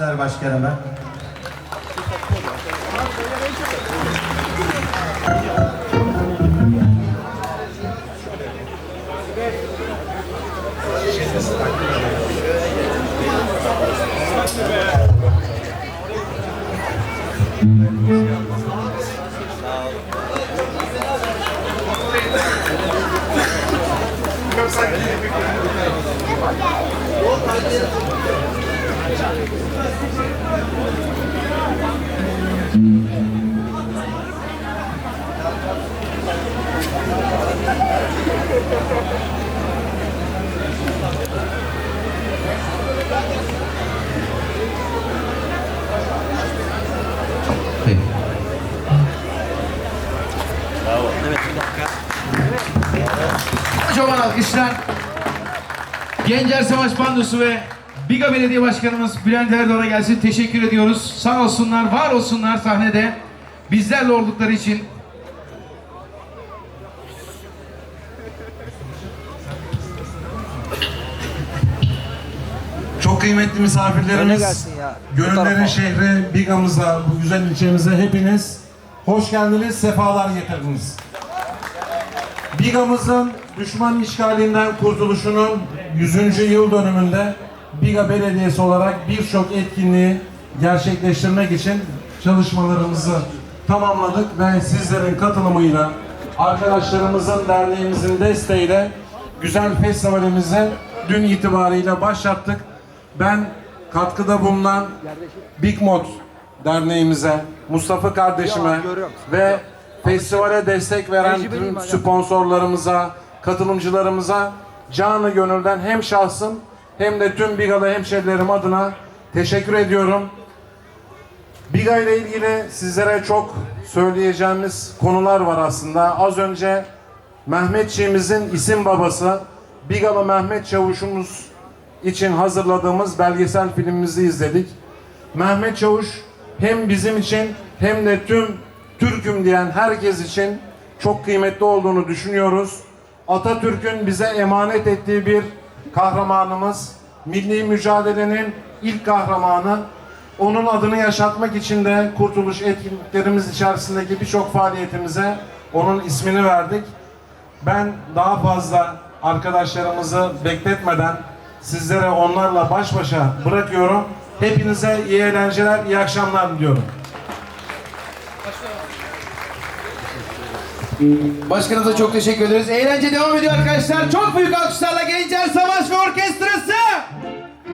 alkışlar başkanıma. Kocaman alkışlar. Gencer Savaş Bandosu ve Biga Belediye Başkanımız Bülent Erdoğan'a gelsin. Teşekkür ediyoruz. Sağ olsunlar, var olsunlar sahnede. Bizlerle oldukları için. Çok kıymetli misafirlerimiz, Gönüllerin şehri Biga'mıza, bu güzel ilçemize hepiniz hoş geldiniz, sefalar getirdiniz. Biga'mızın düşman işgalinden kurtuluşunun 100. yıl dönümünde Biga Belediyesi olarak birçok etkinliği gerçekleştirmek için çalışmalarımızı tamamladık ve sizlerin katılımıyla arkadaşlarımızın, derneğimizin desteğiyle güzel festivalimizi dün itibariyle başlattık. Ben katkıda bulunan Big Mod derneğimize, Mustafa kardeşime ve festivale destek veren tüm sponsorlarımıza, katılımcılarımıza canı gönülden hem şahsım hem de tüm Bigalı hemşerilerim adına teşekkür ediyorum. Biga ile ilgili sizlere çok söyleyeceğimiz konular var aslında. Az önce Mehmetçiğimizin isim babası Bigalı Mehmet Çavuş'umuz için hazırladığımız belgesel filmimizi izledik. Mehmet Çavuş hem bizim için hem de tüm Türk'üm diyen herkes için çok kıymetli olduğunu düşünüyoruz. Atatürk'ün bize emanet ettiği bir kahramanımız, milli mücadelenin ilk kahramanı. Onun adını yaşatmak için de kurtuluş etkinliklerimiz içerisindeki birçok faaliyetimize onun ismini verdik. Ben daha fazla arkadaşlarımızı bekletmeden sizlere onlarla baş başa bırakıyorum. Hepinize iyi eğlenceler, iyi akşamlar diliyorum. Başkanımıza çok teşekkür ederiz. Eğlence devam ediyor arkadaşlar. Çok büyük alkışlarla Gencer Savaş ve Orkestrası.